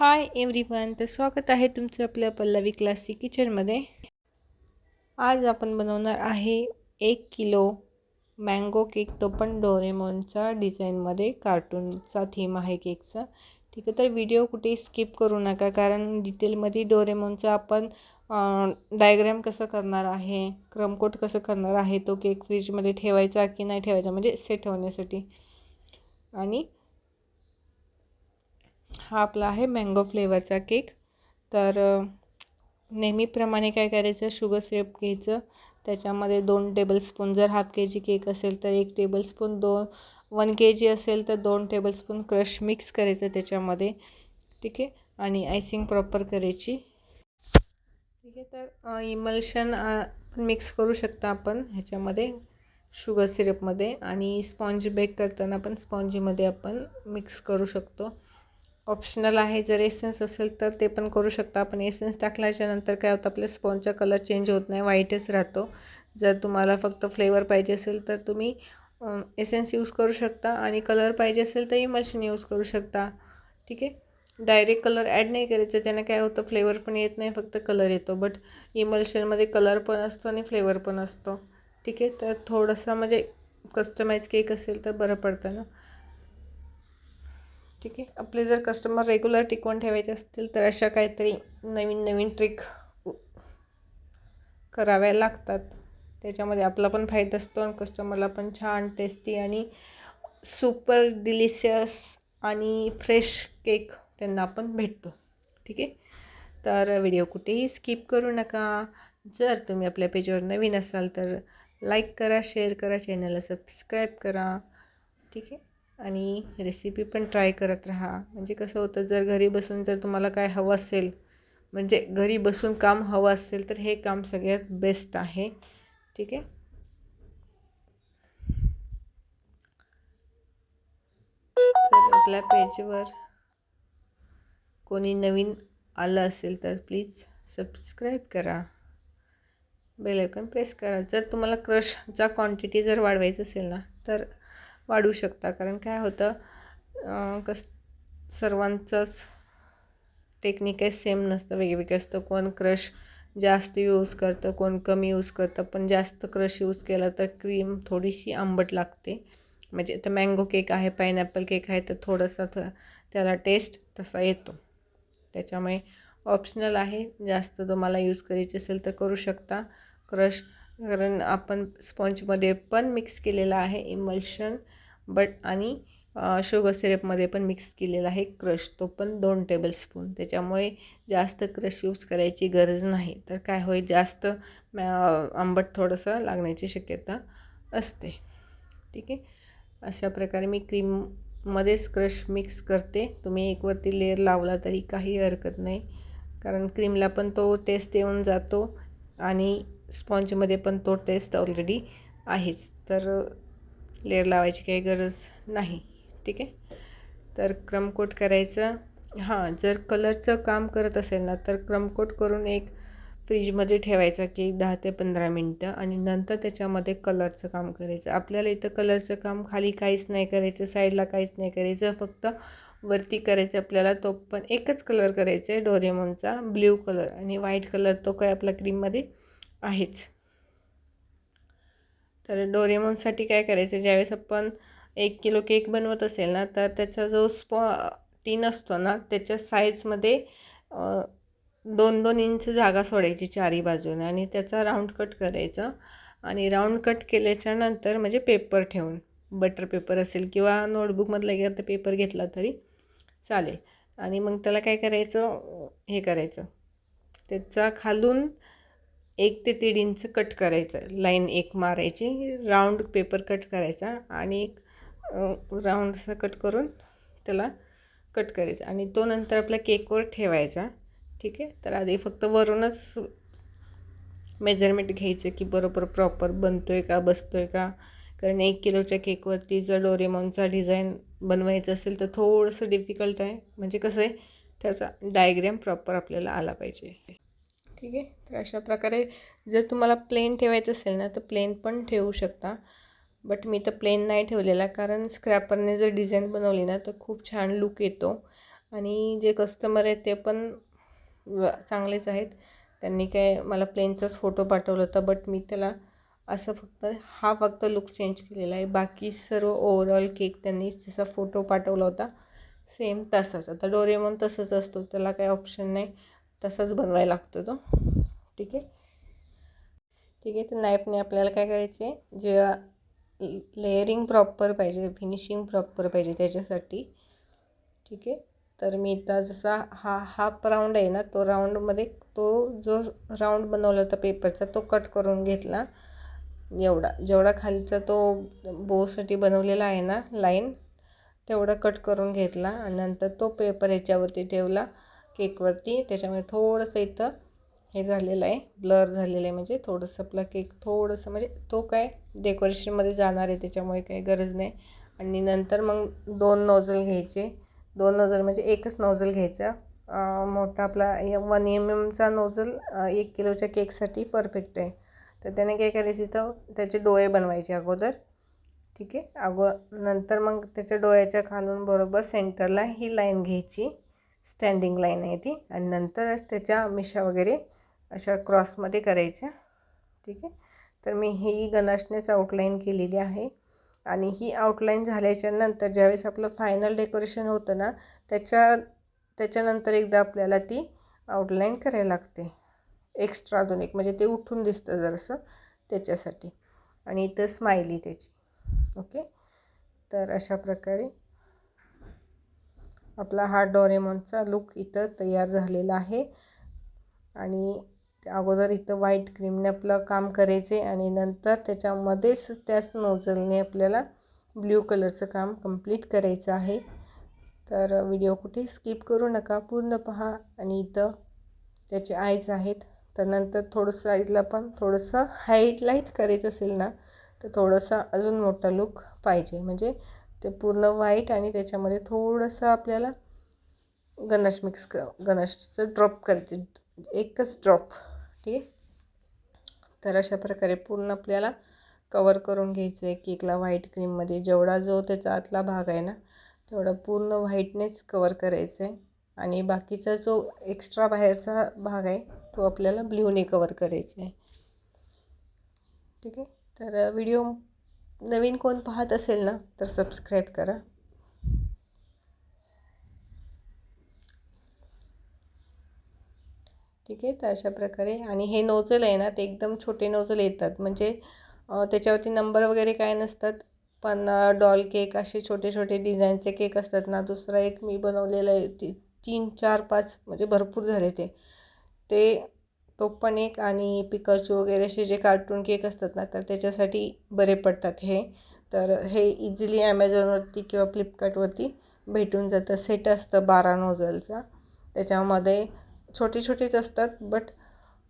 Hi everyone तर स्वागत आहे तुमचं आपल्या पल्लवी क्लासिक किचनमध्ये आज आपण बनवणार आहे एक किलो मँगो केक तो पण डोरेमॉनचा डिझाईनमध्ये कार्टूनचा थीम आहे केकचा ठीक आहे तर व्हिडिओ कुठेही स्किप करू नका कारण डिटेलमध्ये डोरेमॉनचा आपण डायग्रॅम कसं करणार आहे क्रमकोट कसं करणार आहे तो केक फ्रीजमध्ये ठेवायचा की नाही ठेवायचा म्हणजे सेट होण्यासाठी. आणि हा आपला आहे मँगो फ्लेवरचा केक तर नेहमीप्रमाणे काय करायचं? शुगर सिरप घ्यायचं. त्याच्यामध्ये दोन टेबलस्पून जर हाफ के जी केक असेल तर एक टेबलस्पून दोन वन के जी असेल तर दोन टेबलस्पून क्रश मिक्स करायचं त्याच्यामध्ये. ठीक आहे? आणि आयसिंग प्रॉपर करायची. ठीक आहे तर इमल्शन मिक्स करू शकता आपण ह्याच्यामध्ये शुगर सिरपमध्ये आणि स्पॉन्ज बेक करताना पण स्पॉन्जीमध्ये आपण मिक्स करू शकतो. ऑप्शनल आहे. जर एसेन्स असेल तर ते पण करू शकता. पण एसेन्स टाकल्याच्यानंतर काय होतं आपल्या स्पॉनचा कलर चेंज होत नाही व्हाईटच राहतो. जर तुम्हाला फक्त फ्लेवर पाहिजे असेल तर तुम्ही एसेन्स यूज करू शकता आणि कलर पाहिजे असेल तर इमल्शन यूज करू शकता. ठीक आहे? डायरेक्ट कलर ॲड नाही करायचं. त्याने काय होतं फ्लेवर पण येत नाही फक्त कलर येतो. बट इमल्शनमध्ये कलर पण असतो आणि फ्लेवर पण असतो. ठीक आहे? तर थोडंसं म्हणजे कस्टमाइज केक असेल तर बरं पडतं ना. ठीक आहे. आपले जर कस्टमर रेग्युलर टिकवून ठेवायचे असतील तर अशा काहीतरी नवीन नवीन ट्रिक कराव्या लागतात. त्याच्यामध्ये आपला पण फायदा असतो आणि कस्टमरला पण छान टेस्टी आणि सुपर डिलिशियस आणि फ्रेश केक त्यांना आपण भेटतो. ठीक आहे? तर व्हिडिओ कुठेही स्किप करू नका. जर तुम्ही आपल्या पेजवर नवीन असाल तर लाईक करा शेअर करा चॅनलला सबस्क्राईब करा. ठीक आहे? आणि रेसिपी पण ट्राय करत राहा. म्हणजे कसं होतं जर घरी बसून जर तुम्हाला काय हवं असेल म्हणजे घरी बसून काम हवं असेल तर हे काम सगळ्यात बेस्ट आहे. ठीक आहे? तर आपल्या पेजवर कोणी नवीन आलं असेल तर प्लीज सबस्क्राईब करा. बेल आयकॉन प्रेस करा. जर तुम्हाला क्रशचा क्वांटिटी जर वाढवायचं असेल ना तर वाढू शकता. कारण काय होतं कस सर्वांचंच टेक्निक आहे सेम नसतं वेगवेगळं असतं. कोण क्रश जास्त यूज करतं कोण कमी यूज करतं. पण जास्त क्रश यूज केला तर क्रीम थोडीशी आंबट लागते. म्हणजे तर मँगो केक आहे पायनॅपल केक आहे तर थोडंसं थ त्याला टेस्ट तसा येतो. त्याच्यामुळे ऑप्शनल आहे. जास्त तुम्हाला यूज करायची असेल तर करू शकता. क्रश कारण आपण स्पॉन्जमध्ये पण मिक्स केलेलं आहे इमल्शन बट आणि शुगर सिरपमध्ये पण मिक्स केलेला आहे क्रश. तो पण दोन टेबलस्पून त्याच्यामुळे जास्त क्रश यूज करायची गरज नाही. तर काय होईल जास्त आंबट थोडंसं लागण्याची शक्यता असते. ठीक आहे? अशा प्रकारे मी क्रीममध्येच क्रश मिक्स करते. तुम्ही एकवरती लेअर लावला तरी काही हरकत नाही. कारण क्रीमला पण तो टेस्ट येऊन जातो आणि स्पॉन्जमध्ये पण तो टेस्ट ऑलरेडी आहेच. तर लेअर लावायची काही गरज नाही. ठीक आहे? तर क्रमकोट करायचं. हां जर कलरचं काम करत असेल ना तर क्रमकोट करून एक फ्रीजमध्ये ठेवायचा की दहा ते पंधरा मिनटं आणि नंतर त्याच्यामध्ये कलरचं काम करायचं. आपल्याला इथं कलरचं काम खाली काहीच नाही करायचं साईडला काहीच नाही करायचं. फक्त वरती करायचं आपल्याला तो पण एकच कलर करायचा आहे डोरेमॉनचा ब्ल्यू कलर. आणि व्हाईट कलर तो काय आपल्या क्रीममध्ये आहेच. तर डोरेमॉनसाठी काय करायचं? ज्यावेळेस आपण एक किलो केक बनवत असेल ना तर त्याचा जो स्पॉ टीन असतो ना त्याच्या साईजमध्ये दोन दोन इंच जागा सोडायची चारी बाजूने आणि त्याचा राऊंड कट करायचा. आणि राऊंड कट केल्याच्यानंतर म्हणजे पेपर ठेवून बटर पेपर असेल किंवा नोटबुकमधला एखादा पेपर घेतला तरी चालेल. आणि मग त्याला काय करायचं? हे करायचं. त्याचा खालून एक ते दीड इंच कट करायचं. लाईन एक मारायची राऊंड पेपर कट करायचा आणि एक राऊंड असं कट करून त्याला कट करायचा आणि तो नंतर आपल्या केकवर ठेवायचा. ठीक आहे? तर आधी फक्त वरूनच मेजरमेंट घ्यायचं की बरोबर प्रॉपर बनतो आहे का बसतो आहे का? कारण एक किलोच्या केकवरती जर डोरेमॉनचा डिझाईन बनवायचं असेल तर थोडंसं डिफिकल्ट आहे. म्हणजे कसं आहे? त्याचा डायग्रॅम प्रॉपर आपल्याला आला पाहिजे. ठीक आहे? तर अशा प्रकारे जर तुम्हाला प्लेन ठेवायचं असेल ना तर प्लेन पण ठेवू शकता. बट मी तर प्लेन नाही ठेवलेला कारण स्क्रॅपरने जर डिझाईन बनवली ना तर खूप छान लुक येतो. आणि जे कस्टमर आहेत ते पण चांगलेच आहेत. त्यांनी काय मला प्लेनचाच फोटो पाठवला होता बट मी त्याला असं फक्त हा फक्त लुक चेंज केलेला आहे. बाकी सर्व ओवरऑल केक त्यांनी जसा फोटो पाठवला होता सेम तसाच. आता डोरेमॉन तसंच असतो त्याला काही ऑप्शन नाही. तसाच बनवायला लागतो तो. ठीक आहे? ठीक आहे तर नाईफने आपल्याला काय करायचे आहे जेव्हा लेअरिंग प्रॉपर पाहिजे फिनिशिंग प्रॉपर पाहिजे त्याच्यासाठी. ठीक आहे? तर मी इथं जसा हा हाफ राऊंड आहे ना तो राऊंडमध्ये तो जो राऊंड बनवला होता पेपरचा तो कट करून घेतला. एवढा जेवढा खालचा तो बोसाठी बनवलेला आहे ना लाईन तेवढा कट करून घेतला. आणि नंतर तो पेपर ह्याच्यावरती ठेवला. केकवरती. त्याच्यामुळे थोडंसं इथं हे झालेलं आहे. ब्लर झालेलं आहे म्हणजे थोडंसं आपला केक थोडंसं म्हणजे तो काय डेकोरेशनमध्ये जाणार आहे त्याच्यामुळे काही गरज नाही. आणि नंतर मग दोन नोझल घ्यायचे. दोन नोझल म्हणजे एकच नोझल घ्यायचा. मोठा आपला वन एम एमचा नोझल एक किलोच्या केकसाठी परफेक्ट आहे. तर त्याने काय करायचं इथं? त्याचे डोळे बनवायचे अगोदर. ठीक आहे? अगो नंतर मग त्याच्या डोळ्याच्या खालून बरोबर सेंटरला ही लाईन घ्यायची. स्टँडिंग लाईन आहे ती. आणि नंतर त्याच्या मिशा वगैरे अशा क्रॉसमध्ये करायच्या. ठीक आहे? तर मी ही गणाशनेच आउटलाईन केलेली आहे. आणि ही आउटलाईन झाल्याच्यानंतर ज्यावेळेस आपलं फायनल डेकोरेशन होतं ना त्याच्या त्याच्यानंतर एकदा आपल्याला ती आउटलाईन करायला लागते. एक्स्ट्रा अजून एक म्हणजे ते उठून दिसतं जरासं त्याच्यासाठी. आणि इथं स्माइली त्याची. ओके तर अशा प्रकारे आपला हा डोरेमॉनचा लुक इथं तयार झालेला आहे. आणि अगोदर इथं व्हाईट क्रीमने आपलं काम करायचे आणि नंतर त्याच्यामध्येच त्याच नोझलने आपल्याला ब्ल्यू कलरचं काम कंप्लीट करायचं आहे. तर व्हिडिओ कुठे स्किप करू नका पूर्ण पहा आणि इथं त्याचे आईज आहेत. तर नंतर थोडंसं आईजला पण थोडंसं हाईटलाईट करायचं असेल ना तर थोडंसं अजून मोठा लुक पाहिजे. म्हणजे ते पूर्ण व्हाईट आणि त्याच्यामध्ये थोडंसं आपल्याला गणेश मिक्स क गणेशचं ड्रॉप करायचे एकच ड्रॉप ठीक आहे? तर अशा प्रकारे पूर्ण आपल्याला कवर करून घ्यायचं आहे केकला व्हाईट क्रीममध्ये जेवढा जो त्याचा आतला भाग आहे ना तेवढा पूर्ण व्हाईटनेच कवर करायचं आहे. आणि बाकीचा जो एक्स्ट्रा बाहेरचा भाग आहे तो आपल्याला ब्ल्यूने कवर करायचा आहे. ठीक आहे? तर व्हिडिओ नवीन कोण पाहत असेल ना तर सबस्क्राईब करा. ठीक आहे तर अशा प्रकारे. आणि हे नोजल आहे ना ते एकदम छोटे नोजल येतात. म्हणजे त्याच्यावरती नंबर वगैरे काय नसतात. पण डॉल केक असे छोटे छोटे डिझाईनचे केक असतात ना दुसरा एक मी बनवलेला आहे ती तीन चार पाच म्हणजे भरपूर झाले ते. ते तो पण एक आणि पिकाचू वगैरे असे जे कार्टून केक असतात ना तर त्याच्यासाठी बरे पडतात हे. तर हे इझिली ॲमेझॉनवरती किंवा फ्लिपकार्टवरती भेटून जातं. सेट असतं बारा नोझलचा त्याच्यामध्ये छोटी छोटीच असतात बट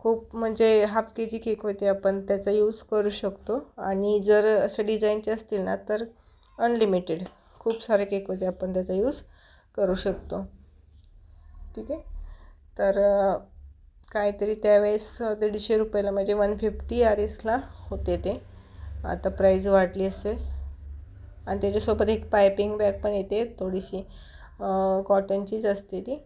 खूप म्हणजे हाफ के जी केक होते आपण त्याचा यूज करू शकतो. आणि जर असे डिझाईनचे असतील ना तर अनलिमिटेड खूप सारे केक होते आपण त्याचा यूज करू शकतो. ठीक आहे? तर काहीतरी त्यावेळेस दीडशे रुपयाला म्हणजे वन फिफ्टी आर एसला होते ते. आता प्राईज वाढली असेल. आणि त्याच्यासोबत एक पायपिंग बॅग पण येते थोडीशी कॉटनचीच असते ती.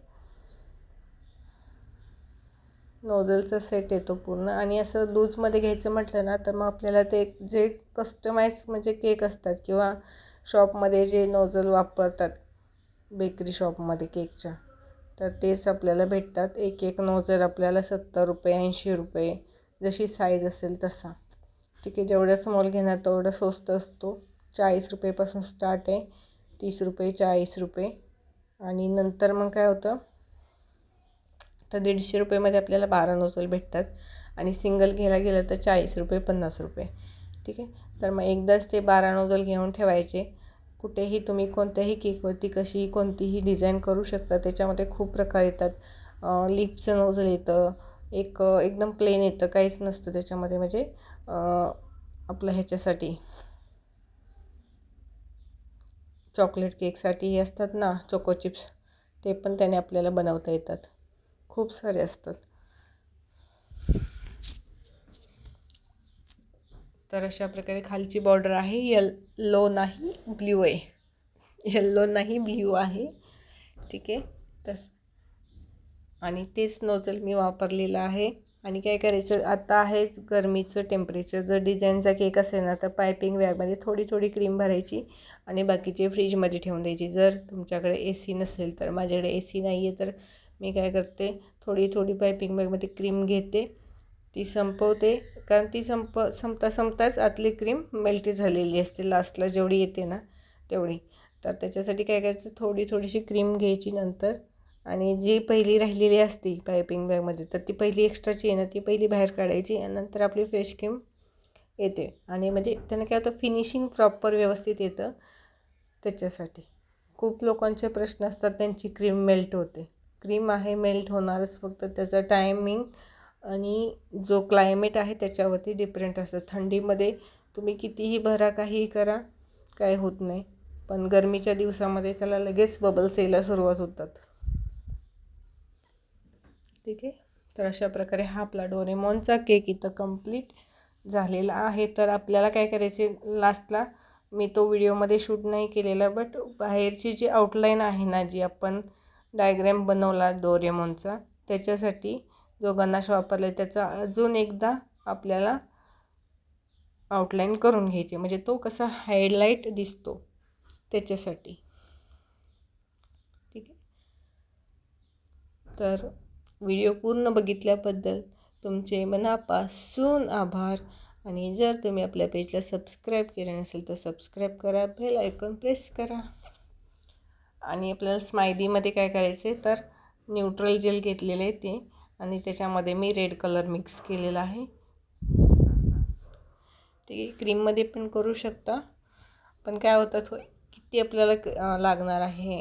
नोझलचा सेट येतो पूर्ण. आणि असं लूजमध्ये घ्यायचं म्हटलं ना तर मग आपल्याला ते जे कस्टमाइज म्हणजे केक असतात किंवा शॉपमध्ये जे नोझल वापरतात बेकरी शॉपमध्ये केकच्या तर तेच आपल्याला भेटतात. एक एक नोजर आपल्याला सत्तर रुपये ऐंशी रुपये जशी साईज असेल तसा. ठीक आहे जेवढं स्मॉल घेणार तेवढं स्वस्त असतो. चाळीस रुपयेपासून स्टार्ट आहे. तीस रुपये चाळीस रुपये. आणि नंतर मग काय होतं? तर दीडशे रुपयेमध्ये आपल्याला बारा नोझल भेटतात. आणि सिंगल घ्यायला गेलं तर चाळीस रुपये पन्नास रुपये. ठीक आहे? तर मग एकदाच ते बारा नोझल घेऊन ठेवायचे. कुठेही तुम्ही कोणत्याही केकवरती कशी कोणतीही डिझाईन करू शकता त्याच्यामध्ये खूप प्रकार येतात. लिपचं नोजल येतं एक एकदम प्लेन येतं काहीच नसतं त्याच्यामध्ये म्हणजे आपलं ह्याच्यासाठी. चॉकलेट केकसाठी हे असतात ना चोको चिप्स ते पण त्याने आपल्याला बनवता येतात. खूप सारे असतात. तर अशा प्रकारे खालची बॉर्डर आहे. येल्लो नाही ब्ल्यू आहे. येल्लो नाही ब्ल्यू आहे. ठीक आहे? तस. आणि तेच नोजल मी वापरलेलं आहे. आणि काय करायचं? आता आहे गरमीचं टेम्परेचर जर डिझाईनचा केक असेल ना तर पायपिंग बॅगमध्ये थोडी थोडी क्रीम भरायची आणि बाकीचे फ्रीजमध्ये ठेवून द्यायची. जर तुमच्याकडे ए सी नसेल तर. माझ्याकडे ए सी नाही आहे तर मी काय करते? थोडी थोडी पायपिंग बॅगमध्ये क्रीम घेते. ती संपवते. कारण ती संप संपता संपताच आतली क्रीम मेल्टी झालेली असते. लास्टला जेवढी येते ना तेवढी. तर त्याच्यासाठी काय करायचं? थोडी थोडीशी क्रीम घ्यायची नंतर. आणि जी पहिली राहिलेली असते पायपिंग बॅगमध्ये तर ती पहिली एक्स्ट्राची आहे ना ती पहिली बाहेर काढायची आणि नंतर आपली फ्रेश क्रीम येते. आणि म्हणजे त्यांना काय होतं? फिनिशिंग प्रॉपर व्यवस्थित येतं त्याच्यासाठी. खूप लोकांचे प्रश्न असतात त्यांची क्रीम मेल्ट होते. क्रीम आहे मेल्ट होणारच. फक्त त्याचं टायमिंग आणि जो क्लायमेट आहे त्याच्यावरती डिफरंट असतं. थंडीमध्ये तुम्ही कितीही भरा काहीही करा काय होत नाही. पण गरमीच्या दिवसामध्ये त्याला लगेच बबल्स यायला सुरुवात होतात. ठीक आहे? तर अशा प्रकारे हा आपला डोरेमॉनचा केक इथं कंप्लीट झालेला आहे. तर आपल्याला काय करायचे? लास्टला मी तो व्हिडिओमध्ये शूट नाही केलेला बट बाहेरची जी आउटलाईन आहे ना जी आपण डायग्रॅम बनवला डोरेमॉनचा त्याच्यासाठी जो गणाश वापरला आहे त्याचा अजून एकदा आपल्याला आउटलाईन करून घ्यायची म्हणजे तो कसा हायलाईट दिसतो त्याच्यासाठी. ठीक आहे? तर व्हिडिओ पूर्ण बघितल्याबद्दल तुमचे मनापासून आभार. आणि जर तुम्ही आपल्या पेजला सबस्क्राईब केले नसेल तर सबस्क्राईब करा बेल आयकॉन प्रेस करा. आणि आपल्याला स्मायदीमध्ये काय करायचं आहे तर न्यूट्रल जेल घेतलेलं आहे ते. आणि त्याच्यामध्ये मी रेड कलर मिक्स केलेला आहे. ठीक आहे क्रीममध्ये पण करू शकता. पण काय होतं थो किती आपल्याला लागणार आहे?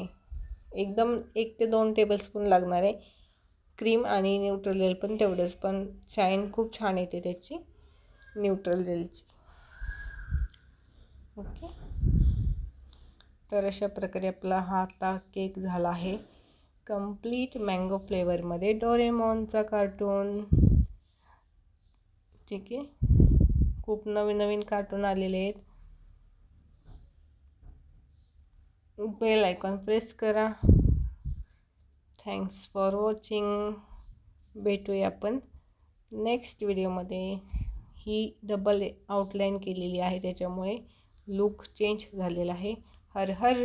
एकदम एक ते दोन टेबलस्पून लागणार आहे. क्रीम आणि न्यूट्रल जेल पण तेवढंच पण शाईन खूप छान येते त्याची न्यूट्रल जेलची ओके तर अशा प्रकारे आपला हा आता केक झाला आहे. कंप्लीट मँगो फ्लेवरमध्ये डोरेमॉनचा कार्टून. ठीक आहे. खूप नवीन नवीन कार्टून आलेले आहेत. बेल आयकॉन प्रेस करा. Thanks for watching. भेटूया आपण नेक्स्ट व्हिडिओमध्ये. ही डबल आउटलाईन केलेली आहे त्याच्यामुळे लुक चेंज झालेला आहे. हर हर